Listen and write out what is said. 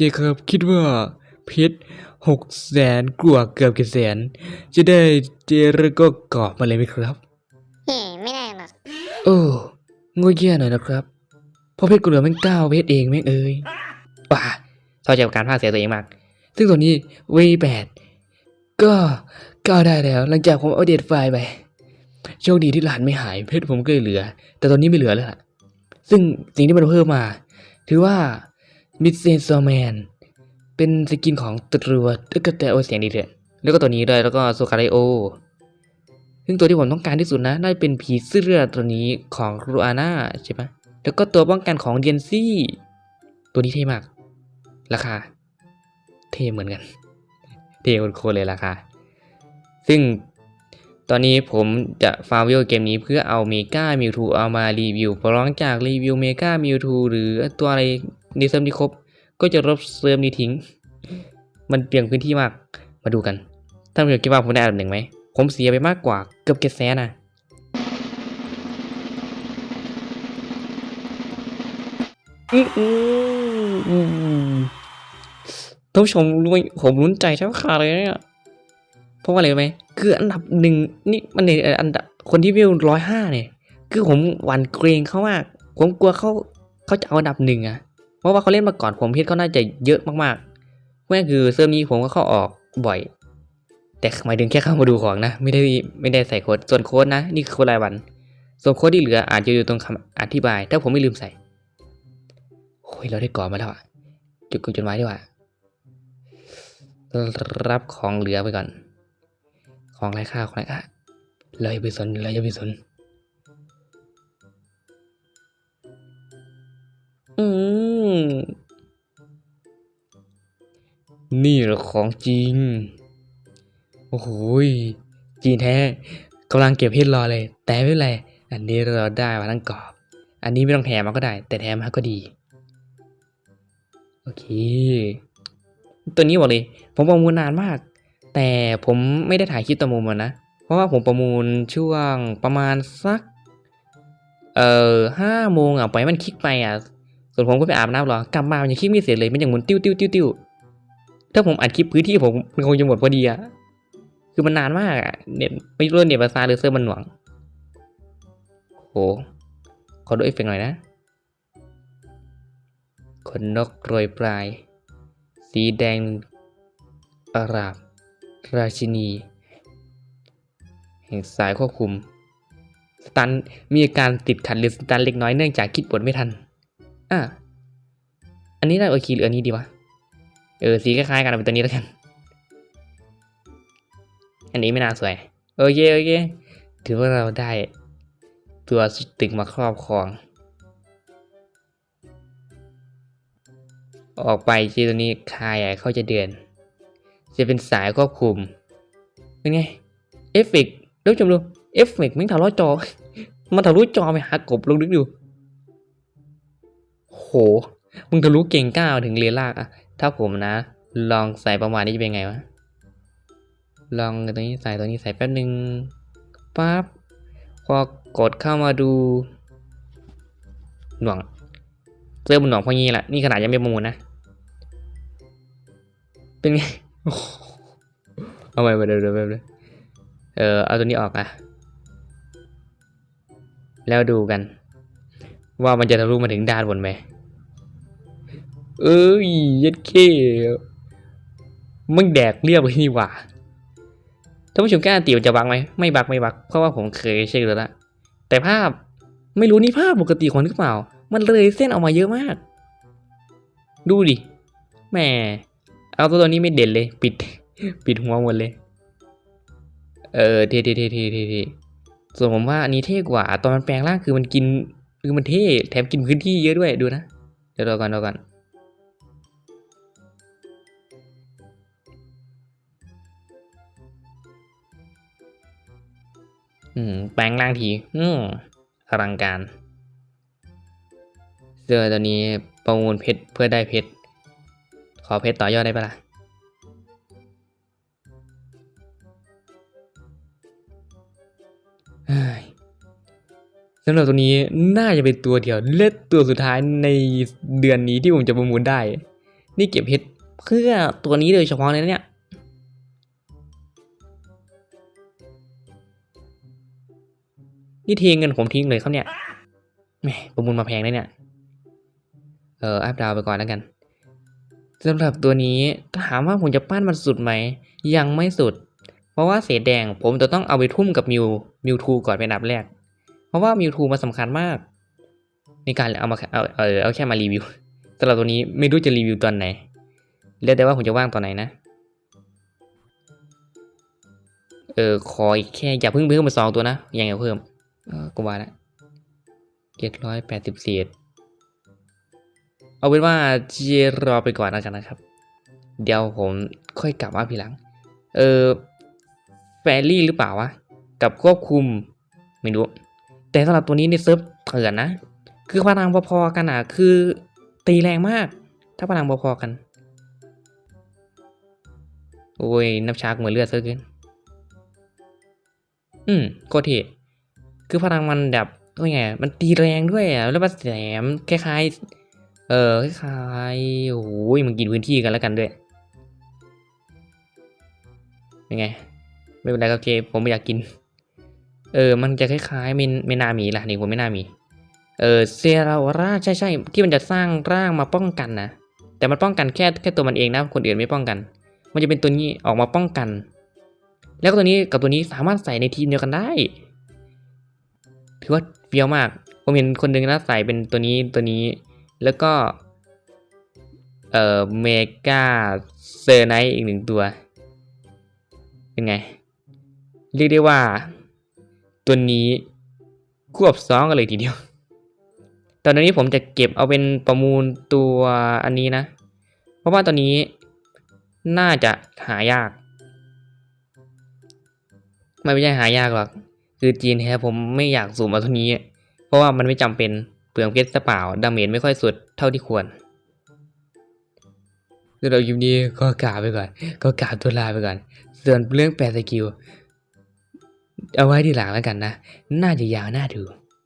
เจครับคิดว่าเพชรหกแสนกว่าเกือบกี่แสน จะได้เจรก็กรอบมาเลยไหมครับเฮ้ไม่ได้หรอกโอ้งดแย่หน่อยนะครับเพราะเพชรกูเหลือแม่งเก้าเพชรเองแม่งเอ้ยป่าเท่าใจกับการพากย์เสียตัวเองมาก ซึ่งตัวนี้วีแปดก็ก้าวได้แล้ว หลังจากผมเอาเดตไฟล์ไปโชคดีที่หลานไม่หายเพชรผมก็เลยเหลือ แต่ตอนนี้ไม่เหลือแล้วล่ะ ซึ่งสิ่งที่มันเพิ่มมา ถือว่า มิดเซนโซแมนเป็นสกินของตรวจแล้วก็แต่โอเสียงดีเลยแล้วก็ตัวนี้ด้วยแล้วก็โซคาไดโอ ซึ่งตัวที่ผมต้องการที่สุดนะน่าจะเป็นผีเสื้อตัวนี้ของรูอาน่าใช่ปะแล้วก็ตัวป้องกันของเดียนซี่ ตัวนี้เท่มาก ราคา เท่เหมือนกัน เท่โคตรเลยราคา ซึ่งตอนนี้ผมจะฟาร์มวิวเกมนี้เพื่อเอาเมกามิวทูเอามารีวิวพอหลังจากรีวิวเมกามิวทูหรือตัวอะไร ในเซิร์ฟนี้ครบ ก็จะลบเซิร์ฟนี้ทิ้ง มันเปลี่ยนพื้นที่มาก มาดูกัน ท่านผู้ชมคิดว่าผมได้อันดับหนึ่งไหม ผมเสียไปมากกว่าเกือบเจ็ดแสนนะอืออื้อท่านผู้ชมรู้ไหมผมรุ้นใจแทบขาดเลยเนี่ยเพราะว่าอะไรไหม คืออันดับหนึ่งนี่มันในอันดับคนที่วิวร้อยห้าเนี่ย คือผมหวั่นเกรงเขามาก ผมกลัวเขาเขาจะเอาอันดับหนึ่งอะ เพราะว่าเขาเล่นมาก่อนผมเพชเขาน่าจะเยอะมากๆแม่คือเซิร์ฟนี้ผมก็เข้าออกบ่อย แต่หมายถึงแค่เข้ามาดูของนะ ไม่ได้ไม่ได้ใส่โค้ดส่วนโค้ดนะนี่คือโค้ดรายวัน ส่วนโค้ดที่เหลืออาจจะอยู่ตรงคำอธิบาย ถ้าผมไม่ลืมใส่โอ้ยเราได้ก่อมาแล้วอะจุดกุญจดหมายดีกว่ารับของเหลือไปก่อน ของไร้ค่าของไร้ค่าเราอย่าไปสนเราอย่าไปสน นี่หละของจริง โอ้โหจีนแท้กำลังเก็บเพชรรอเลย แต่ไม่เป็นไร อันนี้เราได้มาทั้งกรอบ อันนี้ไม่ต้องแถมมาก็ได้ แต่แถมมาก็ดี โอเค ตัวนี้บอกเลย ผมประมูลนานมาก แต่ผมไม่ได้ถ่ายคลิปประมูลมันะ เพราะว่าผมประมูลช่วงประมาณสัก เอ่อห้าโมงอะปล่อยมันคลิกไปอะ ส่วนผมก็ไปอาบน้ำรอกลับมามันยังคลิกไม่เสร็จเลย มันยังหมุนติ้วติ้วติ้วติ้ว ถ้าผมอัดคลิปพื้นที่ผมมันคงจะหมดพอดีอะคือมันนานมากอะเน็ตไม่รู้เน็ตภาษาหรือเซิร์ฟมันหน่วงโหขอดูเอฟเฟกต์หน่อยนะขนนกโรยปลาย สีแดงอาราบ ราชินี แห่งสายควบคุม สตันมีอาการติดขัดหรือสตันเล็กน้อยเนื่องจากคิดบทไม่ทัน อะ อันนี้ได้โอเคหรืออันนี้ดีวะ เออสีคล้ายๆกันเอาเป็นตัวนี้แล้วกัน อันนี้ไม่น่าสวย โอเคโอเค ถือว่าเราได้ตัวตึกมาครอบครอง ออกไปที่ตัวนี้คายอ่เขาจะเดือน จะเป็นสายควบคุม เป็นไง เอฟเฟกต์ดี๋ยวชมดูเอฟเฟกต์แม่งทะลุจอ มันทะลุจอไปหากบลงนึกดู โห มึงทะลุเก่งก้าวถึงเรียนลากอะ ถ้าผมนะ ลองใส่ประมาณนี้จะเป็นไงวะ ลองตัวนี้ใส่ตัวนี้ใส่แป๊บหนึ่งปั๊บพอกดเข้ามาดูหน่วงเสื้อมันหน่วงพองี้แหละนี่ขนาดยังไม่ประมูลนะ เป็นไงเอาไปไปเดี๋ยวเดี๋ยวเดี๋ยวเออเอาตัวนี้ออกอะแล้วดูกัน ว่ามันจะทะลุมาถึงด้านบนไหม เอ้ยยัดเคมึงแดกเรียบเลยนี่หว่าท่านผู้ชมกล้าตีมันจะบักไหมไม่บักไม่บักเพราะว่าผมเคยเช็คแล้วละแต่ภาพไม่รู้นี่ภาพปกติของหรือเปล่า มันเลยเส้นออกมาเยอะมาก ดูดิแหมเอาตัวตัวนี้ไม่เด่นเลย ปิด ปิดหัวหมดเลย เออเท่เท่เท่เท่เท่เท่ส่วนผมว่าอันนี้เท่กว่า ตอนมันแปลงร่างคือมันกินคือมันเท่แถมกินพื้นที่เยอะด้วยดูนะเดี๋ยวรอก่อนรอก่อน อืม แปลงร่างที อืมอลังการเสื้อตัวนี้ประมูลเพชรเพื่อได้เพชร ขอเพชรต่อยอดได้ปะล่ะ สำหรับตัวนี้น่าจะเป็นตัวเดียวและตัวสุดท้ายในเดือนนี้ที่ผมจะประมูลได้ นี่เก็บเพชรเพื่อตัวนี้โดยเฉพาะเลยนะเนี่ย นี่เทเงินผมทิ้งเลยเขาเนี่ยแหมประมูลมาแพงเลยเนี่ย เอออัพดาวไปก่อนแล้วกันสำหรับตัวนี้ถามว่าผมจะปั้นมันสุดไหม ยังไม่สุด เพราะว่าเศษแดงผมจะต้องเอาไปทุ่มกับมิวมิวทูก่อนเป็นอันดับแรก เพราะว่ามิวทูมันสำคัญมาก ในการเอามาเอาเออเอาแค่มารีวิวสำหรับตัวนี้ไม่รู้จะรีวิวตอนไหนเรียกได้ว่าผมจะว่างตอนไหนนะเออขออีกแค่อย่าเพิ่งเพิ่มมาสองตัวนะยังอย่าเพิ่ม กูว่าละเจ็ดร้อยแปดสิบเศษเอาเป็นว่าเจรอไปก่อนแล้วกันนะครับ เดี๋ยวผมค่อยกลับมาทีหลัง เออแฟรี่หรือเปล่าวะ กับควบคุม ไม่รู้ แต่สำหรับตัวนี้ในเซิร์ฟเถื่อนนะ คือพลังพอๆกันอะ คือตีแรงมาก ถ้าพลังพอๆกัน โอ้ยน้ำชาเหมือนเลือดซะเกินอืมโคตรเท่ คือพลังมันแบบว่าไงมันตีแรงด้วยอะแล้วมันแหลมคล้ายๆเออคล้ายๆโอ้ยมันกินพื้นที่กันแล้วกันด้วยเป็นไง ไม่เป็นไรครับเจผมไม่อยากกิน เออ มันจะคล้ายๆเมนเมนาหมีล่ะนี่ผมไม่น่ามี เออเซราร่าใช่ใช่ที่มันจะสร้างร่างมาป้องกันนะแต่มันป้องกันแค่แค่ตัวมันเองนะคนอื่นไม่ป้องกัน มันจะเป็นตัวนี้ออกมาป้องกัน แล้วก็ตัวนี้กับตัวนี้สามารถใส่ในทีมเดียวกันได้ ถือว่าเฟี้ยวมาก ผมเห็นคนหนึ่งนะใส่เป็นตัวนี้ตัวนี้ แล้วก็ เอ่อเมกาเซอร์ไนท์อีกหนึ่งตัว เป็นไง เรียกได้ว่า ตัวนี้ควบซ้องกันเลยทีเดียว ตอนนี้ผมจะเก็บเอาเป็นประมูลตัวอันนี้นะ เพราะว่าตัวนี้น่าจะหายาก ไม่ใช่หายากหรอก คือจีนแท้ผมไม่อยากสูมเอาตัวนี้ เพราะว่ามันไม่จำเป็นเปลืองเพชรซะเปล่าดาเมจไม่ค่อยสุดเท่าที่ควรสำหรับคลิปนี้ก็กล่าวไปก่อน ก็กล่าวตัวลาไปก่อน ส่วนเรื่องแปลสกิล เอาไว้ทีหลังแล้วกันนะ น่าจะยาวน่าดู